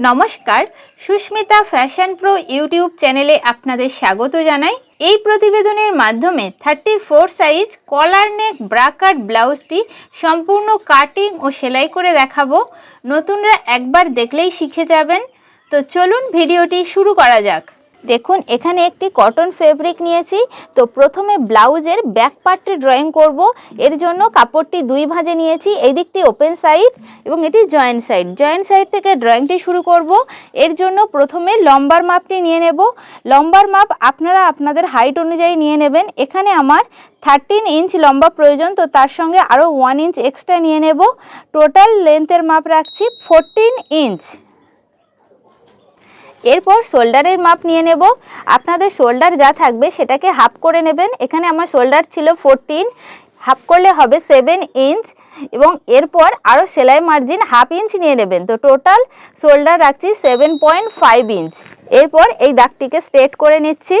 নমস্কার, Susmita fashion pro YouTube চ্যানেলে আপনাদের স্বাগত জানাই। এই প্রতিবেদনের মাধ্যমে thirty four size collar neck bra cut ব্লাউজটি সম্পূর্ণ কাটিং ও সেলাই করে দেখাবো। নতুনরা একবার দেখলেই শিখে যাবেন। তো চলুন ভিডিওটি শুরু করা যাক। দেখুন, এখানে একটি কটন ফেব্রিক নিয়েছি। তো প্রথমে ব্লাউজের ব্যাক পার্টটি ড্রয়িং করব। এর জন্য কাপড়টি দুই ভাঁজে নিয়েছি। এই দিকটি ওপেন সাইড এবং এটি জয়েন্ট সাইড জয়েন্ট সাইড থেকে ড্রয়িংটি শুরু করব। এর জন্য প্রথমে লম্বার মাপটি নিয়ে নেব। লম্বার মাপ আপনারা আপনাদের হাইট অনুযায়ী নিয়ে নেবেন। এখানে আমার থার্টিন ইঞ্চ লম্বা প্রয়োজন। তো তার সঙ্গে আরও ওয়ান ইঞ্চ এক্সট্রা নিয়ে নেব। টোটাল লেন্থের মাপ রাখছি। ফোরটিন ইঞ্চ এরপর শোল্ডারের মাপ নিয়ে নেব। আপনাদের শোল্ডার যা থাকবে সেটাকে হাফ করে নেবেন। এখানে আমার শোল্ডার ছিল ফোরটিন হাফ করলে হবে সেভেন ইঞ্চ এবং এরপর আরও সেলাই মার্জিন হাফ ইঞ্চ নিয়ে নেবেন। তো টোটাল শোল্ডার রাখছি সেভেন পয়েন্ট ফাইভ ইঞ্চ এরপর এই দাগটিকে স্ট্রেট করে নিচ্ছি।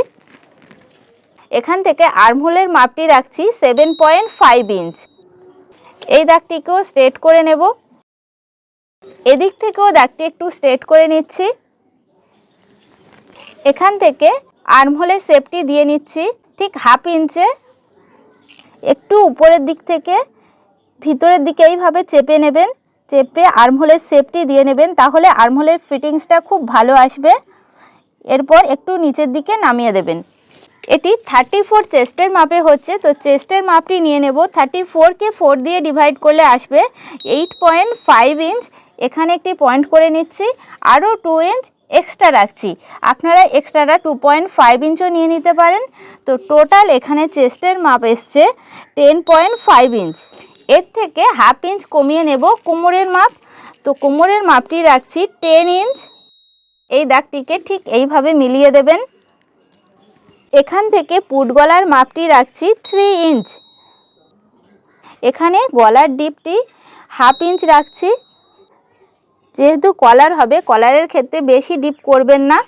এখান থেকে আর্মহোলের মাপটি রাখছি সেভেন পয়েন্ট ফাইভ ইঞ্চ এই দাগটিকেও স্ট্রেট করে নেব। এদিক থেকেও দাগটি একটু স্ট্রেট করে নিচ্ছি। এখান থেকে আর্মহোলের শেপটি দিয়ে নিচ্ছি, ঠিক হাফ ইঞ্চে একটু উপরের দিক থেকে ভিতরের দিকে এইভাবে চেপে নেবেন, চেপে আর্মহোলের শেপটি দিয়ে নেবেন, তাহলে আর্মহোলের ফিটিংসটা খুব ভালো আসবে। এরপর একটু নিচের দিকে নামিয়ে দেবেন। এটি থার্টি ফোর চেস্টের মাপে হচ্ছে, তো চেস্টের মাপটি নিয়ে নেব। থার্টি ফোরকে ফোর দিয়ে ডিভাইড করলে আসবে এইট পয়েন্ট ফাইভ ইঞ্চ এখানে একটি পয়েন্ট করে নিচ্ছি, আরও টু ইঞ্চ এক্সট্রা রাখছি। আপনারা এক্সট্রাটা টু পয়েন্ট ফাইভ ইঞ্চও নিয়ে নিতে পারেন। তো টোটাল এখানে চেস্টের মাপ এসছে টেন পয়েন্ট ফাইভ ইঞ্চ এর থেকে হাফ ইঞ্চ কমিয়ে নেব কোমরের মাপ। তো কোমরের মাপটি রাখছি টেন ইঞ্চ এই দাগটিকে ঠিক এইভাবে মিলিয়ে দেবেন। এখান থেকে পুট গলার মাপটি রাখছি থ্রি ইঞ্চ এখানে গলার ডিপটি হাফ ইঞ্চ রাখছি। যেহেতু কলার হবে কলারের ক্ষেত্রে বেশি ডিপ করবেন না।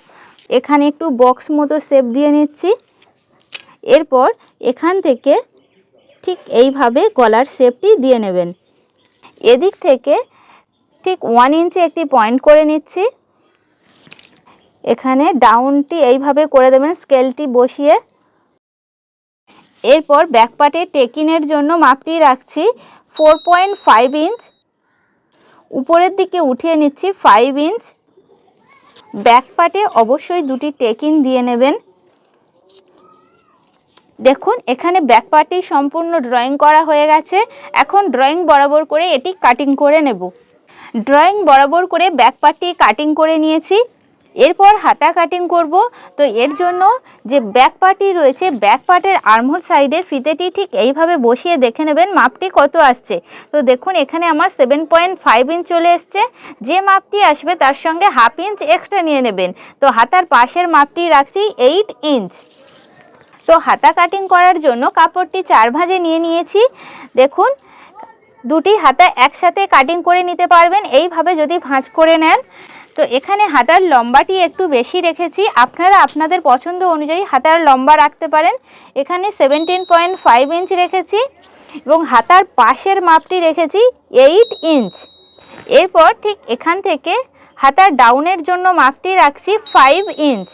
এখানে একটু বক্স মতো শেপ দিয়ে নিচ্ছি। এরপর এখান থেকে ঠিক এইভাবে গলার শেপটি দিয়ে নেবেন। এদিক থেকে ঠিক ওয়ান ইঞ্চে একটি পয়েন্ট করে নিচ্ছি। এখানে ডাউনটি এইভাবে করে দেবেন স্কেলটি বসিয়ে। এরপর ব্যাকপার্টে টেকিনের জন্য মাপটি রাখছি। ফোর পয়েন্ট ফাইভ ইঞ্চ উপরের দিকে উঠিয়ে নিচ্ছি ফাইভ ইঞ্চ ব্যাক পার্টে অবশ্যই দুটি টেকিং দিয়ে নেবেন। দেখুন, এখানে ব্যাক পার্টটি সম্পূর্ণ ড্রয়িং করা হয়ে গেছে। এখন ড্রয়িং বরাবর করে এটি কাটিং করে নেব। ড্রয়িং বরাবর করে ব্যাক পার্টটি কাটিং করে নিয়েছি। এরপর হাতা কাটিং করব। তো এর জন্য যে ব্যাক পার্টি রয়েছে ব্যাক পার্টের আর্মহোল সাইডে ফিতেটি ঠিক এইভাবে বসিয়ে দেখে নেবেন মাপটি কত আসছে। তো দেখুন, এখানে আমার সেভেন পয়েন্ট ফাইভ ইঞ্চ চলে এসছে। যে মাপটি আসবে তার সঙ্গে হাফ ইঞ্চ এক্সট্রা নিয়ে নেবেন। তো হাতার পাশের মাপটি রাখছি এইট ইঞ্চ তো হাতা কাটিং করার জন্য কাপড়টি চার ভাঁজে নিয়ে নিয়েছি। দেখুন, দুটি হাতা একসাথে কাটিং করে নিতে পারবেন। এইভাবে যদি ভাঁজ করে নেন তো এখানে হাতার লম্বাটি একটু বেশি রেখেছি। আপনারা আপনাদের পছন্দ অনুযায়ী হাতার লম্বা রাখতে পারেন। এখানে সেভেন্টিন পয়েন্ট ফাইভ ইঞ্চ রেখেছি এবং হাতার পাশের মাপটি রেখেছি এইট ইঞ্চ এরপর ঠিক এখান থেকে হাতার ডাউনের জন্য মাপটি রাখছি ফাইভ ইঞ্চ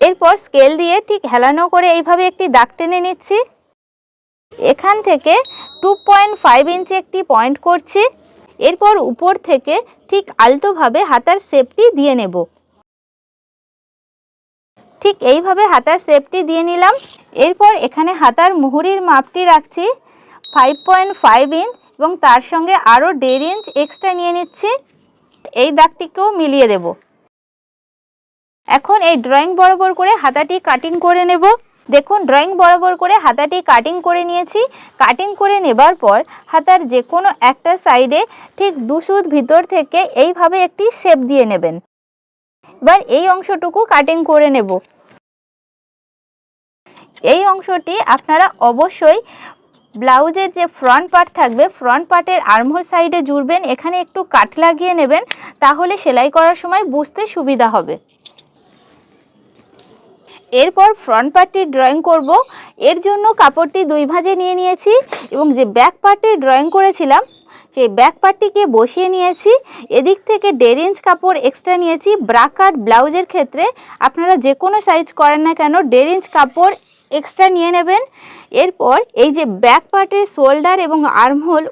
এরপর স্কেল দিয়ে ঠিক হেলানো করে এইভাবে একটি দাগ টেনে নিচ্ছি। এখান থেকে টু পয়েন্ট ফাইভ ইঞ্চে একটি পয়েন্ট করছি। এরপর উপর থেকে ঠিক আলতোভাবে হাতার শেপটি দিয়ে নেব। ঠিক এইভাবে হাতার শেপটি দিয়ে নিলাম। এরপর এখানে হাতার মুহুরির মাপটি রাখছি ফাইভ পয়েন্ট ফাইভ ইঞ্চ এবং তার সঙ্গে আরও দেড় ইঞ্চ এক্সট্রা নিয়ে নিচ্ছি। এই দাগটিকেও মিলিয়ে দেব। এখন এই ড্রয়িং বরাবর করে হাতাটি কাটিং করে নেব। দেখুন ড্রয়িং বরাবর করে হাতাটি কাটিং করে নিয়েছি। কাটিং করে নেবার পর হাতার যে কোনো একটা সাইডে ঠিক দুসুদ ভিতর থেকে এইভাবে একটি শেপ দিয়ে নেবেন। এবার এই অংশটুকু কাটিং করে নেব। এই অংশটি আপনারা অবশ্যই ব্লাউজের যে ফ্রন্ট পার্ট থাকবে ফ্রন্ট পার্টের আর্মহোল সাইডে জুড়বেন, এখানে একটু কাট লাগিয়ে নেবেন, তাহলে সেলাই করার সময় বুঝতে সুবিধা হবে। এরপর ফ্রন্ট পার্টটি ড্রয়িং করব। এর জন্য কাপড়টি দুই ভাঁজে নিয়ে নিয়েছি এবং যে ব্যাক পার্টটি ড্রয়িং করেছিলাম, সেই ব্যাক পার্টটিকে বসিয়ে নিয়েছি। এদিক থেকে দেড় ইঞ্চ কাপড় এক্সট্রা নিয়েছি। ব্রা কাট ব্লাউজের ক্ষেত্রে আপনারা যে কোনো সাইজ করেন না কেন, দেড় ইঞ্চ কাপড় এক্সট্রা নিয়ে নেবেন। এরপর এই যে ব্যাক পার্টের শোল্ডার এবং আর্মহোল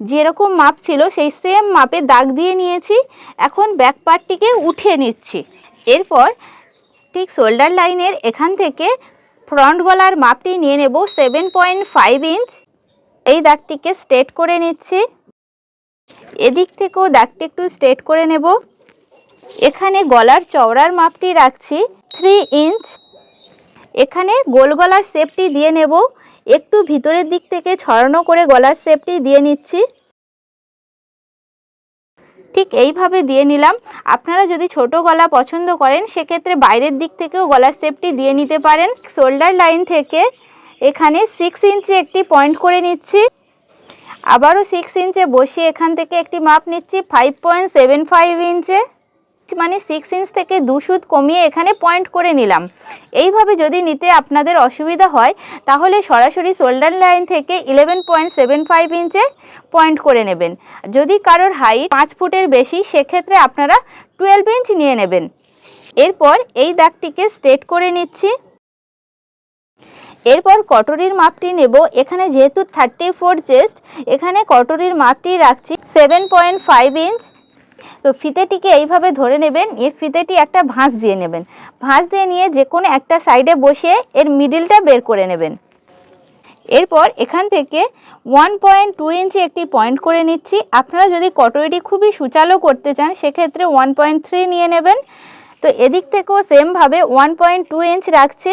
যেরকম মাপ ছিল, সেই সেম মাপে দাগ দিয়ে নিয়েছি। এখন ব্যাক পার্টটিকে উঠিয়ে নিচ্ছি। এরপর ঠিক শোল্ডার লাইনের এখান থেকে ফ্রন্ট গলার মাপটি নিয়ে নেব সেভেন পয়েন্ট ফাইভ ইঞ্চ এই দাগটিকে স্ট্রেট করে নিচ্ছি। এদিক থেকেও দাগটি একটু স্ট্রেট করে নেব। এখানে গলার চওড়ার মাপটি রাখছি থ্রি ইঞ্চ এখানে গোল গলার শেপটি দিয়ে নেব। একটু ভিতরের দিক থেকে ছড়ানো করে গলার শেপটি দিয়ে নিচ্ছি। ঠিক এইভাবে দিয়ে নিলাম। আপনারা যদি ছোট গলা পছন্দ করেন, সেক্ষেত্রে বাইরের দিক থেকেও গলার শেপটি দিয়ে নিতে পারেন। শোল্ডার লাইন থেকে এখানে সিক্স ইঞ্চি একটি পয়েন্ট করে নিচ্ছি। আবারও সিক্স ইঞ্চে বসিয়ে এখান থেকে একটি মাপ নিচ্ছি ফাইভ পয়েন্ট সেভেন ফাইভ ইঞ্চে মানে সিক্স ইঞ্চ থেকে দু সুদ কমিয়ে এখানে পয়েন্ট করে নিলাম। এইভাবে যদি নিতে আপনাদের অসুবিধা হয়, তাহলে সরাসরি শোল্ডার লাইন থেকে ইলেভেন পয়েন্ট সেভেন ফাইভ ইঞ্চে পয়েন্ট করে নেবেন। যদি কারোর হাইট পাঁচ ফুটের বেশি, সেক্ষেত্রে আপনারা টুয়েলভ ইঞ্চ নিয়ে নেবেন। এরপর এই দাগটিকে স্ট্রেট করে নিচ্ছি। এরপর কটরির মাপটি নেব। এখানে যেহেতু থার্টি ফোর চেস্ট এখানে কটরির মাপটি রাখছি সেভেন পয়েন্ট ফাইভ ইঞ্চ তো ফিতেটিকে এইভাবে ধরে নেবেন, এর ফিতেটি একটা ভাঁজ দিয়ে নেবেন। ভাঁজ দিয়ে নিয়ে যে কোনো একটা সাইডে বসিয়ে এর মিডিলটা বের করে নেবেন। এরপর এখান থেকে ওয়ান পয়েন্ট টু ইঞ্চি একটি পয়েন্ট করে নিচ্ছি। আপনারা যদি কটরিটি খুবই সুচালো করতে চান, সেক্ষেত্রে ওয়ান পয়েন্ট থ্রি নিয়ে নেবেন। তো এদিক থেকেও সেমভাবে ওয়ান পয়েন্ট টু ইঞ্চ রাখছি।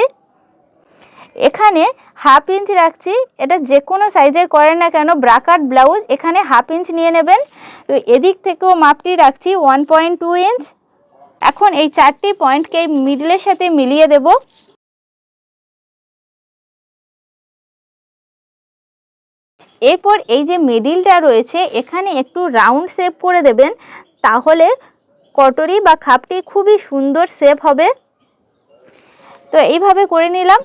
এখানে হাফ ইঞ্চ রাখছি, এটা যে কোনো সাইজের করেন না কেন ব্রাকাট ব্লাউজ এখানে হাফ ইঞ্চ নিয়ে নেবেন। তো এদিক থেকেও মাপটি রাখছি ওয়ান পয়েন্ট টু ইঞ্চ এখন এই চারটি পয়েন্টকে মিডলের সাথে মিলিয়ে দেব। এরপর এই যে মিডিলটা রয়েছে, এখানে একটু রাউন্ড শেপ করে দেবেন, তাহলে কটরি বা খাপটি খুবই সুন্দর শেপ হবে। তো এইভাবে করে নিলাম।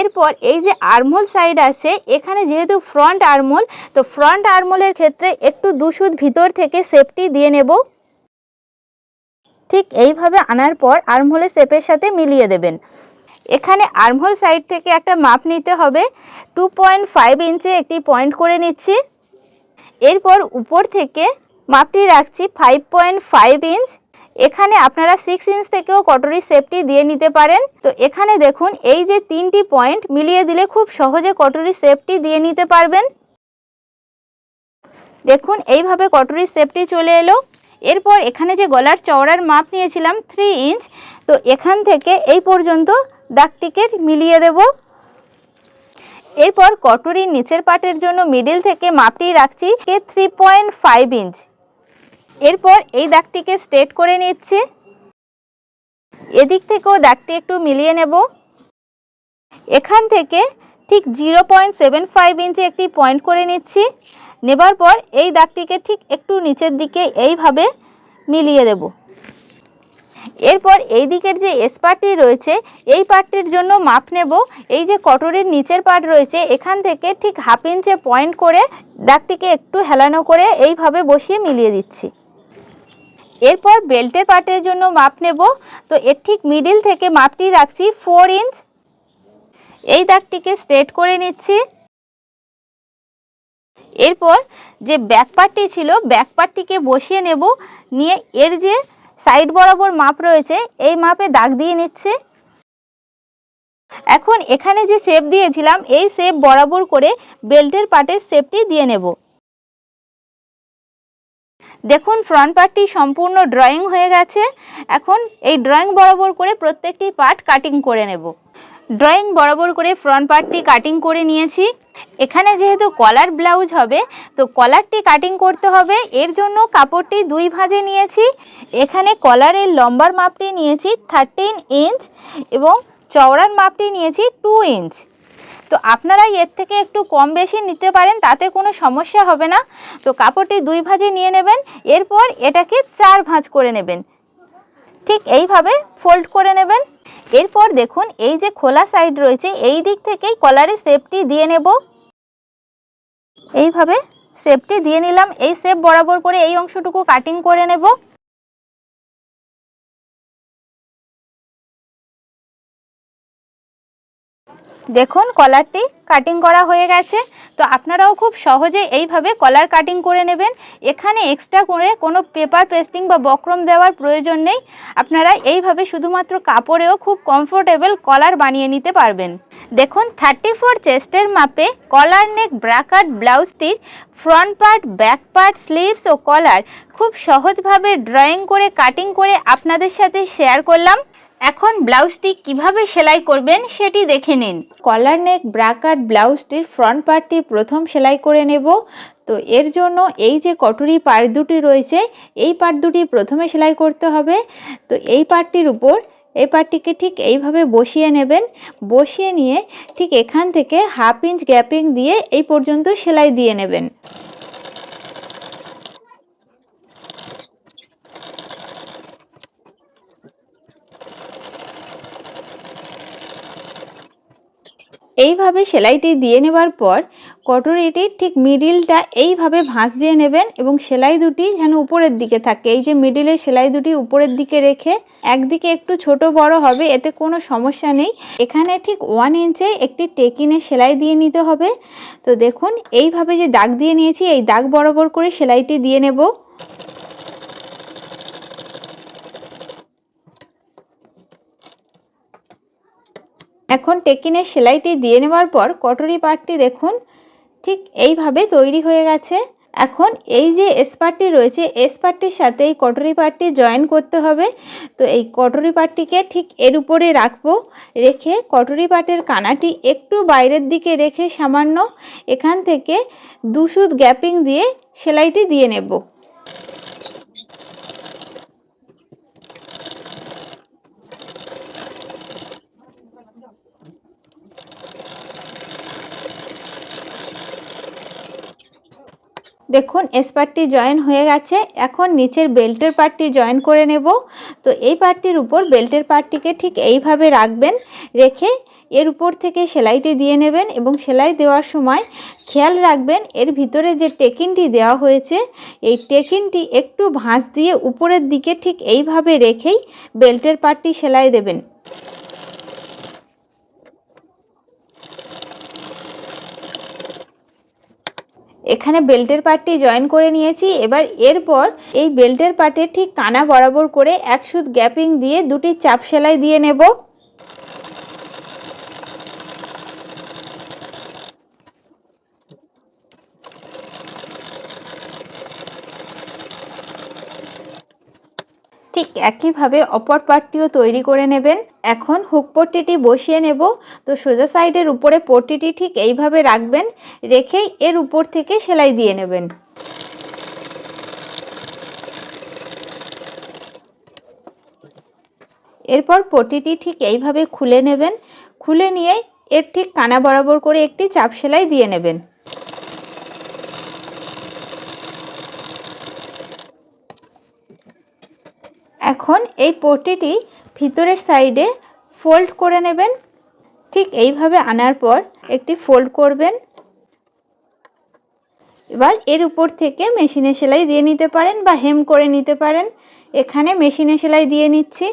এরপর এই যে আর্মোল সাইড আছে, এখানে যেহেতু ফ্রন্ট আর্মোল, তো ফ্রন্ট আর্মোলের ক্ষেত্রে একটু দুশুদ ভিতর থেকে সেফটি দিয়ে নেব। ঠিক এইভাবে আনার পর আর্মহোলের শেপের সাথে মিলিয়ে দেবেন। এখানে আর্মহোল সাইড থেকে একটা মাপ নিতে হবে। টু পয়েন্ট ফাইভ ইঞ্চে একটি পয়েন্ট করে নিচ্ছি। এরপর উপর থেকে মাপটি রাখছি ফাইভ পয়েন্ট ফাইভ ইঞ্চ এখানে আপনারা সিক্স ইঞ্চ থেকেও কটরি সেপটি দিয়ে নিতে পারেন। তো এখানে দেখুন, এই যে তিনটি পয়েন্ট মিলিয়ে দিলে খুব সহজে কটরি সেপটি দিয়ে নিতে পারবেন। দেখুন, এইভাবে কটরি সেপটি চলে এলো। এরপর এখানে যে গলার চওড়ার মাপ নিয়েছিলাম থ্রি ইঞ্চ তো এখান থেকে এই পর্যন্ত দাগটিকে মিলিয়ে দেব। এরপর কটরির নিচের পাটের জন্য মিডিল থেকে মাপটি রাখছি থ্রি পয়েন্ট ফাইভ ইঞ্চ এরপর এই দাগটিকে স্ট্রেট করে নিচ্ছি। এদিক থেকেও দাগটি একটু মিলিয়ে নেব। এখান থেকে ঠিক জিরো পয়েন্ট সেভেন ফাইভ ইঞ্চি একটি পয়েন্ট করে নিচ্ছি। নেবার পর এই দাগটিকে ঠিক একটু নিচের দিকে এইভাবে মিলিয়ে দেব। এরপর এই দিকের যে এস পার্টটি রয়েছে, এই পার্টটির জন্য মাপ নেব। এই যে কটরের নিচের পার্ট রয়েছে, এখান থেকে ঠিক হাফ ইঞ্চে পয়েন্ট করে দাগটিকে একটু হেলানো করে এইভাবে বসিয়ে মিলিয়ে দিচ্ছি। এরপর বেল্টের পার্টের জন্য মাপ নেব। তো এর ঠিক মিডিল থেকে মাপটি রাখছি ফোর ইঞ্চ এই দাগটিকে স্ট্রেট করে নিচ্ছি। এরপর যে ব্যাক পার্টটি ছিল ব্যাক পার্টটিকে বসিয়ে নেব। নিয়ে এর যে সাইড বরাবর মাপ রয়েছে, এই মাপে দাগ দিয়ে নিচ্ছে। এখন এখানে যে শেপ দিয়েছিলাম, এই শেপ বরাবর করে বেল্টের পার্টের শেপটি দিয়ে নেব। দেখুন ফ্রন্ট পার্টটি সম্পূর্ণ ড্রয়িং হয়ে গেছে। এখন এই ড্রয়িং বরাবর করে প্রত্যেকটি পার্ট কাটিং করে নেব। ড্রয়িং বরাবর করে ফ্রন্ট পার্টটি কাটিং করে নিয়েছি। এখানে যেহেতু কলার ব্লাউজ হবে, তো কলারটি কাটিং করতে হবে। এর জন্য কাপড়টি দুই ভাঁজে নিয়েছি। এখানে কলারের লম্বার মাপটি নিয়েছি থার্টিন ইঞ্চ এবং চওড়ার মাপটি নিয়েছি টু ইঞ্চ তো আপনারা এর থেকে একটু কম বেশি নিতে পারেন, তাতে কোনো সমস্যা হবে না। তো কাপড়টি দুই ভাঁজে নিয়ে নেবেন, এরপর এটাকে চার ভাঁজ করে নেবেন। ঠিক এইভাবে ফোল্ড করে নেবেন। এরপর দেখুন, এই যে খোলা সাইড রয়েছে, এই দিক থেকেই কলারের শেপটি দিয়ে নেব। এইভাবে শেপটি দিয়ে নিলাম, এই শেপ বরাবর করে এই অংশটুকু কাটিং করে নেব। দেখুন কলারটি কাটিং করা হয়ে গেছে। তো আপনারাও খুব সহজে এইভাবে কলার কাটিং করে নেবেন। এখানে এক্সট্রা করে কোনো পেপার পেস্টিং বা বক্রম দেওয়ার প্রয়োজন নেই। আপনারা এইভাবে শুধুমাত্র কাপড়েও খুব কমফোর্টেবল কলার বানিয়ে নিতে পারবেন। দেখুন থার্টি ফোর চেস্টের মাপে কলার নেক ব্রাকাট ব্লাউজটির front part back part sleeves ও কলার খুব সহজভাবে ড্রয়িং করে কাটিং করে আপনাদের সাথে শেয়ার করলাম। এখন ব্লাউজটি কীভাবে সেলাই করবেন সেটি দেখে নিন। কলার নেক ব্রাকাট ব্লাউজটির ফ্রন্ট পার্টটি প্রথম সেলাই করে নেব। তো এর জন্য এই যে কটুরি পার্ট দুটি রয়েছে, এই পার্ট দুটি প্রথমে সেলাই করতে হবে। তো এই পার্টটির উপর, এই পার্টটিকে ঠিক এইভাবে বসিয়ে নেবেন। বসিয়ে নিয়ে ঠিক এখান থেকে হাফ ইঞ্চ গ্যাপিং দিয়ে এই পর্যন্ত সেলাই দিয়ে নেবেন। এইভাবে সেলাইটি দিয়ে নেবার পর কটরিটির ঠিক মিডিলটা এইভাবে ভাঁজ দিয়ে নেবেন এবং সেলাই দুটি যেন উপরের দিকে থাকে। এই যে মিডিলের সেলাই দুটি উপরের দিকে রেখে একদিকে একটু ছোট বড় হবে, এতে কোনো সমস্যা নেই। এখানে ঠিক ওয়ান ইঞ্চে একটি টেকিনের সেলাই দিয়ে নিতে হবে। তো দেখুন, এইভাবে যে দাগ দিয়ে নিয়েছি, এই দাগ বরাবর করে সেলাইটি দিয়ে নেব। এখন টেকিনের সেলাইটি দিয়ে নেওয়ার পর কটরি পার্টটি দেখুন, ঠিক এইভাবে তৈরি হয়ে গেছে। এখন এই যে এসপারটি রয়েছে এসপারটির সাথে এই কটরি পার্টটি জয়েন করতে হবে। তো এই কটরি পার্টটিকে ঠিক এর উপরে রাখব, রেখে কটরি পার্টের কানাটি একটু বাইরের দিকে রেখে সামান্য এখান থেকে দুশুদ গ্যাপিং দিয়ে সেলাইটি দিয়ে নেব। দেখুন এস পার্টটি জয়েন হয়ে গেছে। এখন নিচের বেল্টের পার্টটি জয়েন করে নেব। তো এই পার্টটির উপর বেল্টের পার্টটিকে ঠিক এইভাবে রাখবেন, রেখে এর উপর থেকে সেলাইটি দিয়ে নেবেন এবং সেলাই দেওয়ার সময় খেয়াল রাখবেন, এর ভিতরে যে টেকিনটি দেওয়া হয়েছে, এই টেকিনটি একটু ভাঁজ দিয়ে উপরের দিকে ঠিক এইভাবে রেখেই বেল্টের পার্টটি সেলাই দেবেন। এখানে বেল্টের পার্টটি জয়েন করে নিয়েছি। এবার এরপর এই বেল্টের পার্টের ঠিক কানা বরাবর করে এক সুদ গ্যাপিং দিয়ে দুটি চাপ সেলাই দিয়ে নেব ঠিক একইভাবে অপর পার্টটিও তৈরি করে নেবেন। এখন হুক পট্টিটি বসিয়ে নেব। তো সোজা সাইডের উপরে পট্টিটি ঠিক এইভাবে রাখবেন, রেখেই এর উপর থেকে সেলাই দিয়ে নেবেন। এরপর পটিটি ঠিক এইভাবে খুলে নেবেন। খুলে নিয়ে এর ঠিক কানা বরাবর করে একটি চাপ সেলাই দিয়ে নেবেন। এখন এই পট্টিটি ভিতরের সাইডে ফোল্ড করে নেবেন। ঠিক এইভাবে আনার পর একটি ফোল্ড করবেন। এবার এর উপর থেকে মেশিনে সেলাই দিয়ে নিতে পারেন বা হেম করে নিতে পারেন। এখানে মেশিনে সেলাই দিয়ে নিচ্ছি।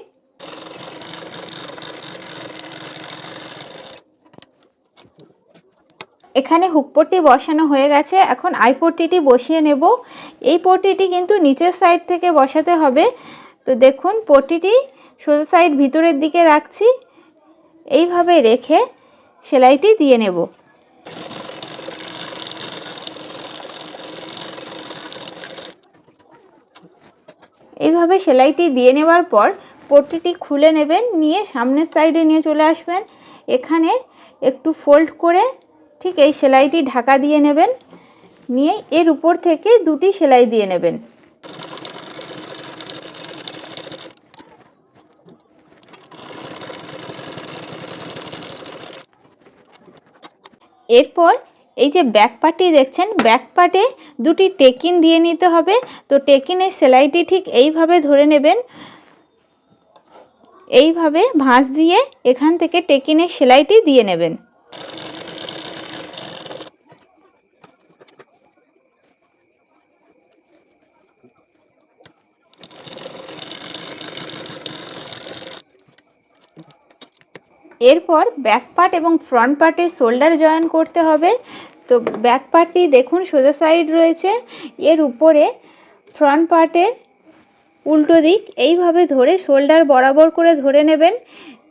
এখানে হুকপট্টি বসানো হয়ে গেছে। এখন আই পট্টিটি বসিয়ে নেব। এই পট্টিটি কিন্তু নিচের সাইড থেকে বসাতে হবে। তো দেখুন পট্টিটি সোজা সাইড ভিতরের দিকে রাখছি। এইভাবে রেখে সেলাইটি দিয়ে নেব। এইভাবে সেলাইটি দিয়ে নেওয়ার পর পট্টিটি খুলে নেবেন, নিয়ে সামনের সাইডে নিয়ে চলে আসবেন। এখানে একটু ফোল্ড করে ঠিক এই সেলাইটি ঢাকা দিয়ে নেবেন। নিয়ে এর উপর থেকে দুটি সেলাই দিয়ে নেবেন। এরপর এই যে ব্যাক পার্টটি দেখছেন ব্যাক পার্টে দুটি টেকিন দিয়ে নিতে হবে। তো টেকিনের সেলাইটি ঠিক এইভাবে ধরে নেবেন। এইভাবে ভাঁজ দিয়ে এখান থেকে টেকিনের সেলাইটি দিয়ে নেবেন। এরপর ব্যাক পার্ট এবং ফ্রন্ট পার্টে শোল্ডার জয়েন করতে হবে। তো ব্যাক পার্টটি দেখুন সোজা সাইড রয়েছে। এর উপরে ফ্রন্ট পার্টের উল্টো দিক এইভাবে ধরে শোল্ডার বরাবর করে ধরে নেবেন।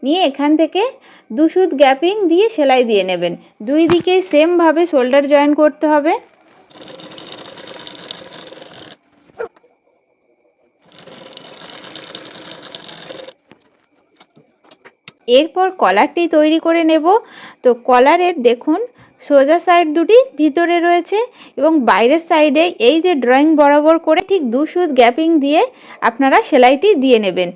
নিয়ে এখান থেকে দুশুদ গ্যাপিং দিয়ে সেলাই দিয়ে নেবেন। দুই দিকেই সেমভাবে শোল্ডার জয়েন করতে হবে। এরপর কলারটি তৈরি করে নেব। তো কলারের দেখুন, সোজা সাইড দুটি ভিতরে রয়েছে এবং বাইরের সাইডে এই যে ড্রয়িং বরাবর করে ঠিক দু সুদ গ্যাপিং দিয়ে আপনারা সেলাইটি দিয়ে নেবেন।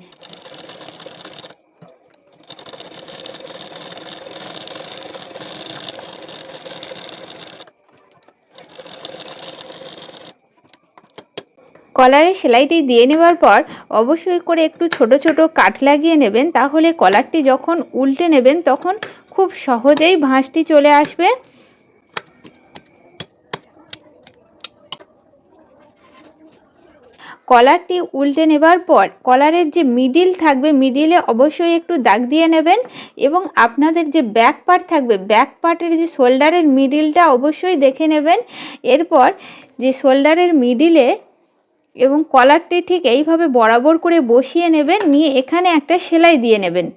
কলারে সেলাইটি দিয়ে নেবার পর অবশ্যই করে একটু ছোট ছোট কাট লাগিয়ে নেবেন, তাহলে কলারটি যখন উল্টে নেবেন তখন খুব সহজেই ভাঁজটি চলে আসবে। কলারটি উল্টে নেবার পর কলারের যে মিডিল থাকবে, মিডিলে অবশ্যই একটু দাগ দিয়ে নেবেন এবং আপনাদের যে ব্যাক পার্ট থাকবে, ব্যাক পার্টের যে শোল্ডারের মিডিলটা অবশ্যই দেখে নেবেন। এরপর যে শোল্ডারের মিডিলে এবং কলারটি ঠিক এইভাবে বরাবর করে বসিয়ে নেবেন, নিয়ে এখানে একটা সেলাই দিয়ে নেবেন।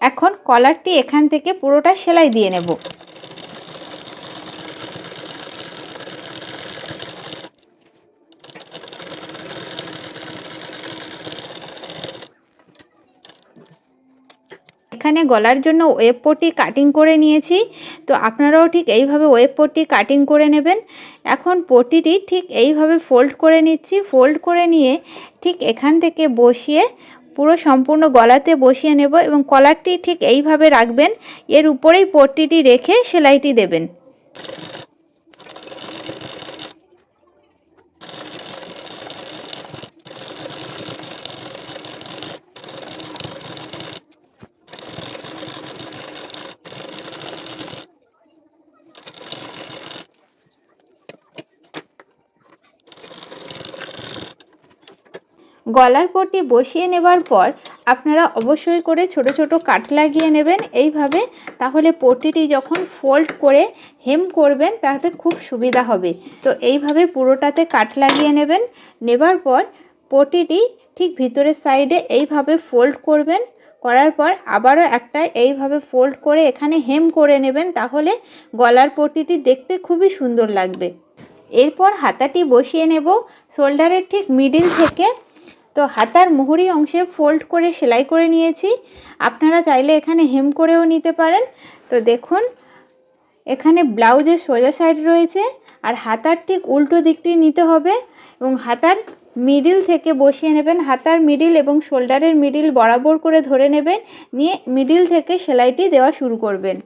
এখন কলারটি এখান থেকে পুরোটা সেলাই দিয়ে নেব। এখানে গলার জন্য ওয়েব পট্টি কাটিং করে নিয়েছি। তো আপনারাও ঠিক এইভাবে ওয়েব পট্টি কাটিং করে নেবেন। এখন পটিটি ঠিক এইভাবে ফোল্ড করে নিচ্ছি। ফোল্ড করে নিয়ে ঠিক এখান থেকে বসিয়ে পুরো সম্পূর্ণ গলাতে বসিয়ে নেব এবং কলারটি ঠিক এইভাবে রাখবেন। এর উপরেই পট্টিটি রেখে সেলাইটি দেবেন। গলার পট্টি বসিয়ে নেবার পর আপনারা অবশ্যই করে ছোট ছোট কাট লাগিয়ে নেবেন এইভাবে। তাহলে পট্টিটি যখন ফোল্ড করে হেম করবেন, তাতে খুব সুবিধা হবে। তো এইভাবে পুরোটাতে কাট লাগিয়ে নেবেন। নেবার পর পটিটি ঠিক ভিতরের সাইডে এইভাবে ফোল্ড করবেন। করার পর আবারও একটা এইভাবে ফোল্ড করে এখানে হেম করে নেবেন। তাহলে গলার পটিটি দেখতে খুবই সুন্দর লাগবে। এরপর হাতাটি বসিয়ে নেব। শোল্ডারের ঠিক মিডিল থেকে তো হাতার মুহুরি অংশে ফোল্ড করে সেলাই করে নিয়েছি। আপনারা চাইলে এখানে হেম করেও নিতে পারেন। তো দেখুন, এখানে ব্লাউজের সোজা সাইড রয়েছে আর হাতার ঠিক উল্টো দিকটি নিতে হবে এবং হাতার মিডিল থেকে বসিয়ে নেবেন। হাতার মিডিল এবং শোল্ডারের মিডিল বরাবর করে ধরে নেবেন। নিয়ে মিডিল থেকে সেলাইটি দেওয়া শুরু করবেন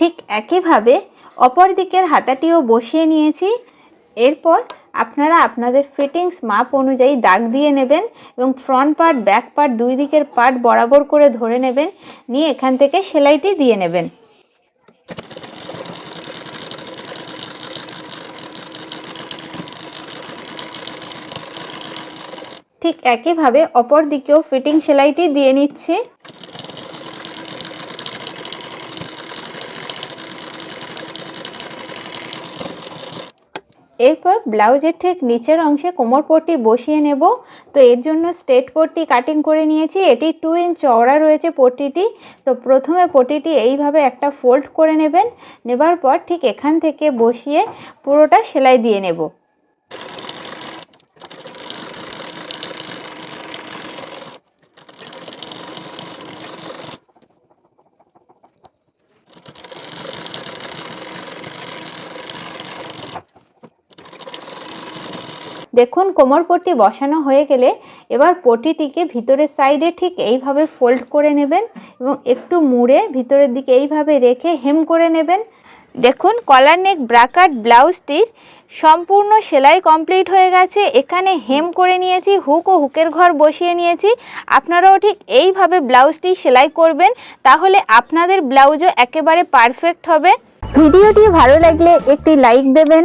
ঠিক একইভাবে অপর দিকের হাতাটিও বসিয়ে নিয়েছি। এরপর আপনারা আপনাদের ফিটিংস মাপ অনুযায়ী দাগ দিয়ে নেবেন এবং ফ্রন্ট পার্ট ব্যাক পার্ট দুই দিকের পার্ট বরাবর করে ধরে নেবেন। নিয়ে এখান থেকে সেলাইটি দিয়ে নেবেন। ঠিক একইভাবে অপর দিকেও ফিটিং সেলাইটি দিয়ে নিচ্ছি। এরপর ব্লাউজের ঠিক নিচের অংশে কোমর পট্টি বসিয়ে নেব। তো এর জন্য স্ট্রেট পট্টি কাটিং করে নিয়েছি। এটি টু ইঞ্চ চওড়া রয়েছে পট্টিটি। তো প্রথমে পট্টিটি এইভাবে একটা ফোল্ড করে নেবেন। নেবার পর ঠিক এখান থেকে বসিয়ে পুরোটা সেলাই দিয়ে নেব। দেখুন, কোমর পট্টি বসানো হয়ে গেলে এবার পট্টিটিকে ভিতরের সাইডে ঠিক এইভাবে ফোল্ড করে নেবেন এবং একটু মুড়ে ভিতরের দিকে এইভাবে রেখে হেম করে নেবেন। দেখুন, কলার নেক ব্রাকাট ব্লাউজটির সম্পূর্ণ সেলাই কমপ্লিট হয়ে গেছে। এখানে হেম করে নিয়েছি, হুক ও হুকের ঘর বসিয়ে নিয়েছি। আপনারাও ঠিক এইভাবে ব্লাউজটি সেলাই করবেন, তাহলে আপনাদের ব্লাউজও একেবারে পারফেক্ট হবে। ভিডিওটি ভালো লাগলে একটি লাইক দেবেন